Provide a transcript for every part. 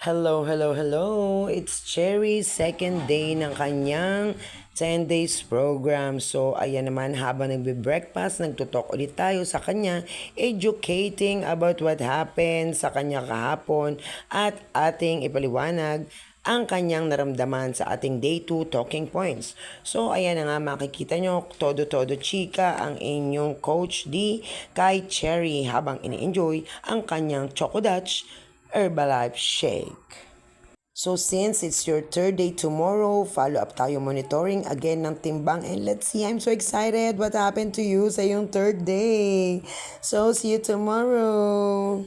Hello, hello, hello! It's Cherry's second day ng kanyang 10 days program. So, ayan naman, habang nagbe-breakfast, nagtutok ulit tayo sa kanya, educating about what happened sa kanya kahapon at ating ipaliwanag ang kanyang naramdaman sa ating day 2 talking points. So, ayan na nga, makikita nyo, todo-todo chika ang inyong Coach D kay Cherry habang ini-enjoy ang kanyang Choco Dutch Herbalife Shake. So since it's your third day tomorrow, follow up tayo monitoring again ng timbang and let's see, I'm so excited what happened to you sa yung third day. So see you tomorrow.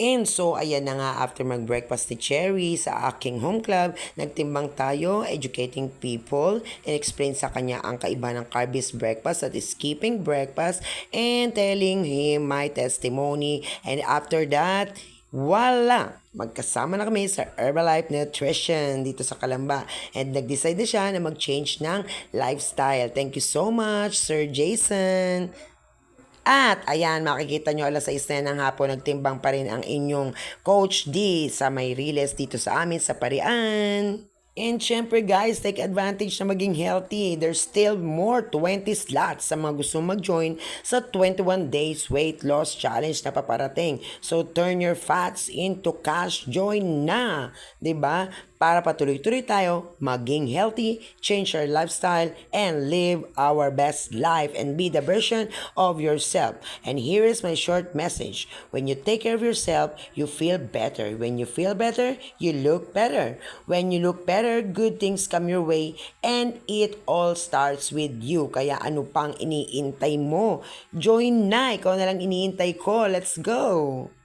And so, ayan na nga, after mag-breakfast ni Cherry sa aking home club, nagtimbang tayo, educating people, and explain sa kanya ang kaiba ng carb-based breakfast is skipping breakfast, and telling him my testimony. And after that, Wala! Magkasama na kami sa Herbalife Nutrition dito sa Kalamba. And nag-decide na siya na mag-change ng lifestyle. Thank you so much, Sir Jason! At ayan, makikita nyo alas 6 na ng hapon, nagtimbang pa rin ang inyong Coach D sa may Riles dito sa amin sa Parian. And syempre guys, take advantage na maging healthy. There's still more 20 slots sa mga gusto mag-join sa 21 days weight loss challenge na paparating. So turn your fats into cash. Join na! ba? Para patuloy-tuloy tayo maging healthy, change our lifestyle, and live our best life and be the version of yourself. And here is my short message. When you take care of yourself, you feel better. When you feel better, you look better. When you look better, good things come your way and it all starts with you. Kaya ano pang iniintay mo? Join na! Ikaw na lang iniintay ko. Let's go!